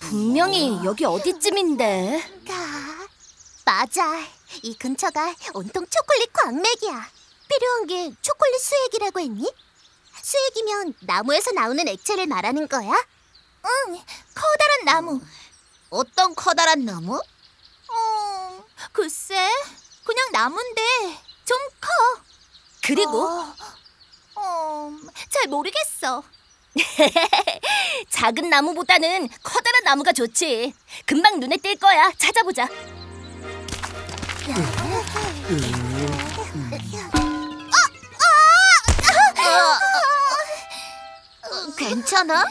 분명히 여기 어디쯤인데. 맞아. 이 근처가 온통 초콜릿 광맥이야. 필요한 게 초콜릿 수액이라고 했니? 수액이면 나무에서 나오는 액체를 말하는 거야? 응, 커다란 나무. 어떤 커다란 나무? 어, 글쎄, 그냥 나무인데 좀 커. 그리고 어, 잘 모르겠어. 작은 나무보다는 커다란 나무가 좋지. 금방 눈에 띌 거야. 찾아보자. 어, 괜찮아?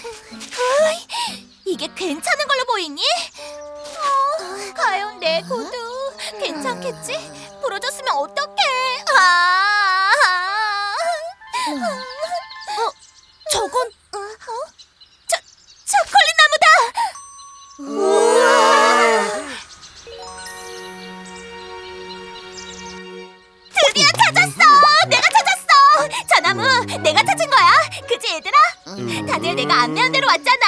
이게 괜찮은 걸로 보이니? 어, 과연 내 구두 괜찮겠지? 부러졌으면 어떡해? 아, 내가 안내한 대로 왔잖아!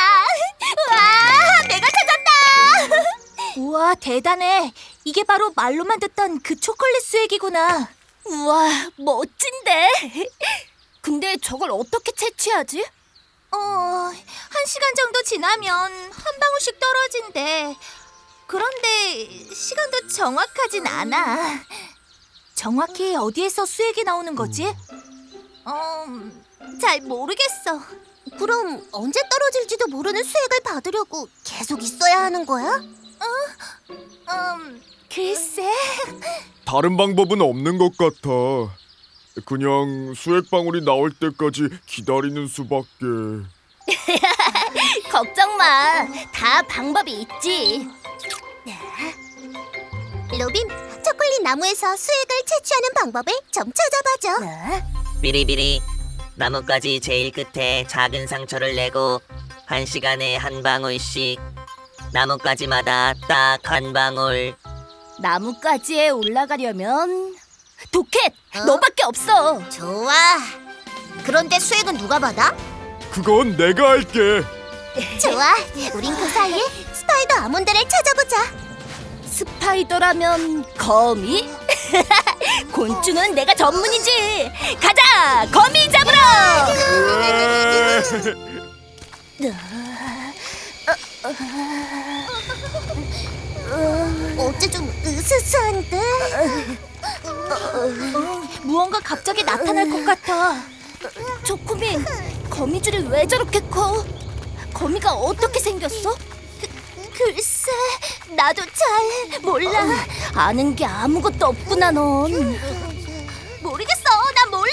우와! 내가 찾았다! 우와 대단해. 이게 바로 말로만 듣던 그 초콜릿 수액이구나. 우와 멋진데. 근데 저걸 어떻게 채취하지? 어, 한 시간 정도 지나면 한 방울씩 떨어진대. 그런데 시간도 정확하진 않아. 정확히 어디에서 수액이 나오는 거지? 어, 잘 모르겠어. 그럼 언제 떨어질지도 모르는 수액을 받으려고 계속 있어야 하는 거야? 어, 음, 글쎄. 다른 방법은 없는 것 같아. 그냥 수액 방울이 나올 때까지 기다리는 수밖에. 걱정 마. 다 방법이 있지. 로빈, 초콜릿 나무에서 수액을 채취하는 방법을 좀 찾아봐줘. 비리비리 나뭇가지 제일 끝에 작은 상처를 내고 한 시간에 한 방울씩 나뭇가지마다 딱 한 방울 나뭇가지에 올라가려면 도켓 어? 너밖에 없어. 좋아. 그런데 수액은 누가 받아? 그건 내가 할게. 좋아. 우린 그 사이에 스파이더 아몬드를 찾아보자. 스파이더라면 거미? 곤충은 내가 전문이지. 가자, 거미 잡으러. 어째 좀 으스스한데? 무언가 갑자기 나타날 것 같아. 초코민, 거미줄이 왜 저렇게 커? 거미가 어떻게 생겼어? 글쎄, 나도 잘 몰라. 아는 게 아무것도 없구나 넌. 모르겠어. 난 몰라.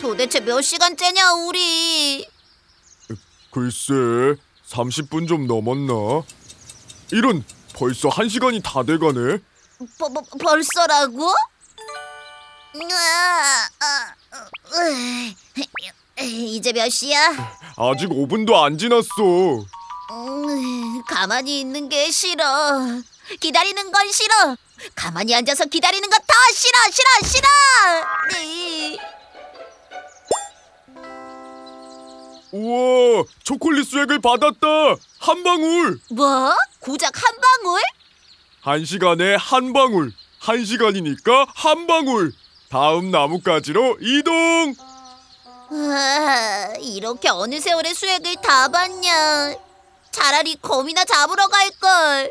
도대체 몇 시간째냐 우리? 글쎄, 30분 좀 넘었나? 이런 벌써 한 시간이 다 돼가네. 버, 버, 벌써라고? 으아, 아, 으, 이제 몇 시야? 아직 5분도 안 지났어. 음, 가만히 있는 게 싫어. 기다리는 건 싫어. 가만히 앉아서 기다리는 거더 싫어, 싫어, 싫어. 네. 우와, 초콜릿 수액을 받았다. 한 방울. 뭐? 고작 한 방울? 한 시간에 한 방울. 한 시간이니까 한 방울. 다음 나뭇가지로 이동. 아, 이렇게 어느 세월의 수액을 다 봤냐? 차라리 거미나 잡으러 갈 걸.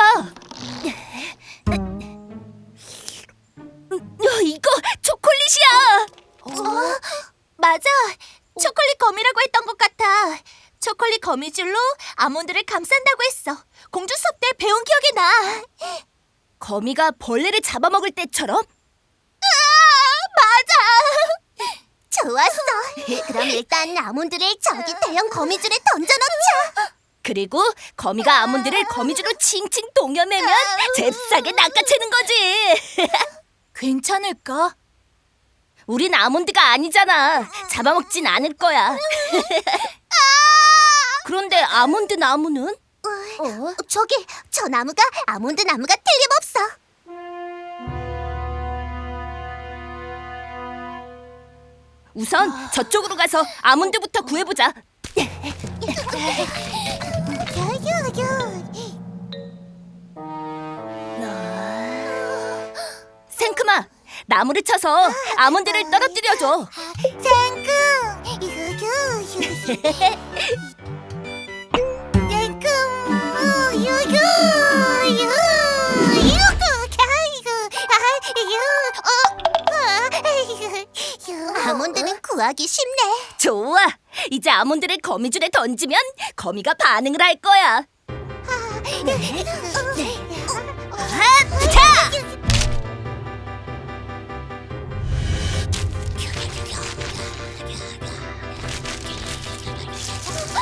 봐. 어, 이거 초콜릿이야. 어? 맞아. 초콜릿 거미라고 했던 것 같아. 초콜릿 거미줄로 아몬드를 감싼다고 했어. 공주 수업 때 배운 기억이 나. 거미가 벌레를 잡아먹을 때처럼? 맞아. 좋았어. 그럼 일단 아몬드를 저기 대형 거미줄에 던져놓자. 그리고 거미가 아몬드를 거미줄로 칭칭 동여매면 잽싸게 낚아채는 거지. 괜찮을까? 우린 아몬드가 아니잖아. 잡아먹진 않을 거야. 그런데 아몬드 나무는? 어? 저기 저 나무가 아몬드 나무가 틀림없어. 우선 저쪽으로 가서 아몬드부터 구해보자. 생크마, 나무를 쳐서 아몬드를 떨어뜨려줘. 땡큐. 유유. 땡큐. 유유. 유. 유구. 아이고. 어. 아몬드는 구하기 쉽네. 좋아. 이제 아몬드를 거미줄에 던지면 거미가 반응을 할 거야. 자!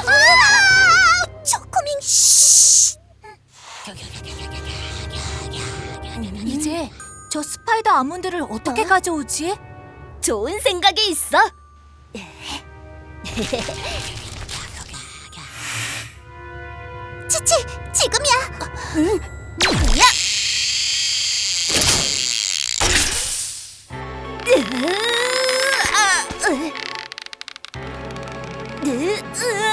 아! 초코밍 씨. 이제 저 스파이더 아몬드를 어떻게 가져오지? 좋은 생각이 있어. 치치 지금이야. 야! 제발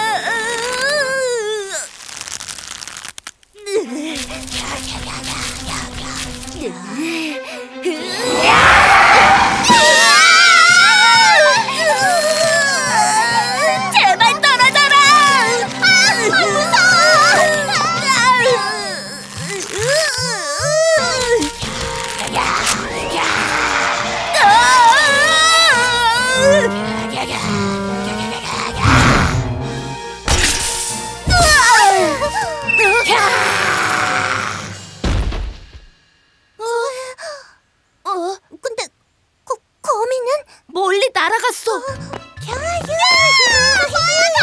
날아갔어. 뭐야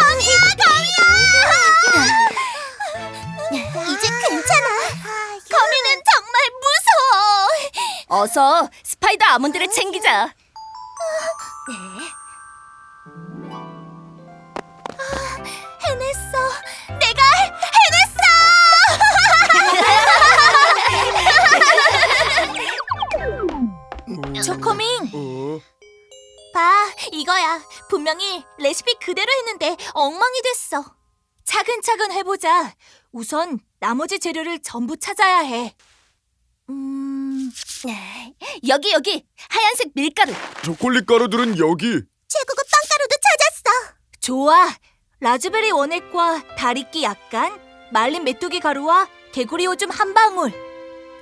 거미야 거미야 이제 괜찮아 거미는 정말 무서워. 어서 스파이더 아몬드를 챙기자. 레시피 그대로 했는데 엉망이 됐어. 차근차근 해보자. 우선 나머지 재료를 전부 찾아야 해. 음, 여기 여기 하얀색 밀가루. 초콜릿 가루들은 여기. 최고급 빵가루도 찾았어 좋아. 라즈베리 원액과 다리끼 약간, 말린 메뚜기 가루와 개구리 오줌 한 방울.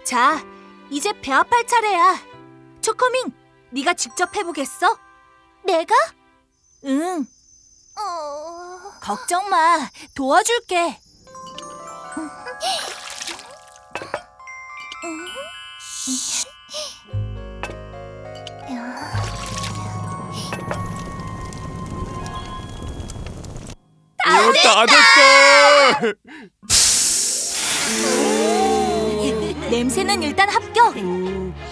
자, 이제 배합할 차례야. 초코밍, 네가 직접 해보겠어? 내가? 응, 어... 걱정 마. 도와줄게. 다 됐다. 다 됐다. 냄새는 일단 합격.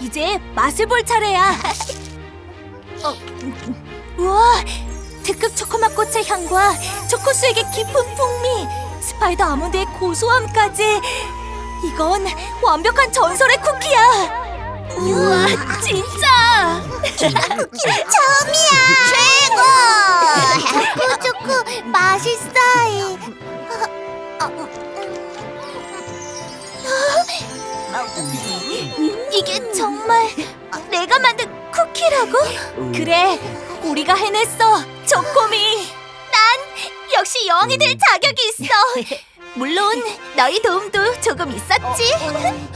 이제 맛을 볼 차례야. 어, 우와, 특급 초코맛 꽃의 향과 초코수액의 깊은 풍미, 스파이더 아몬드의 고소함까지. 이건 완벽한 전설의 쿠키야. 우와, 진짜. 처음이야 최고 초코 맛있어 이게 정말 해냈다고? 그래, 우리가 해냈어, 초코미. 난 역시 여왕이 될 자격이 있어. 물론 너희 도움도 조금 있었지.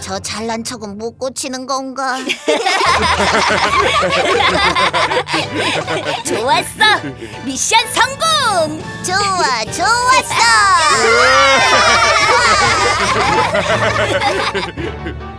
저 잘난 척은 못 고치는 건가? 좋았어, 미션 성공. 좋아, 좋았어.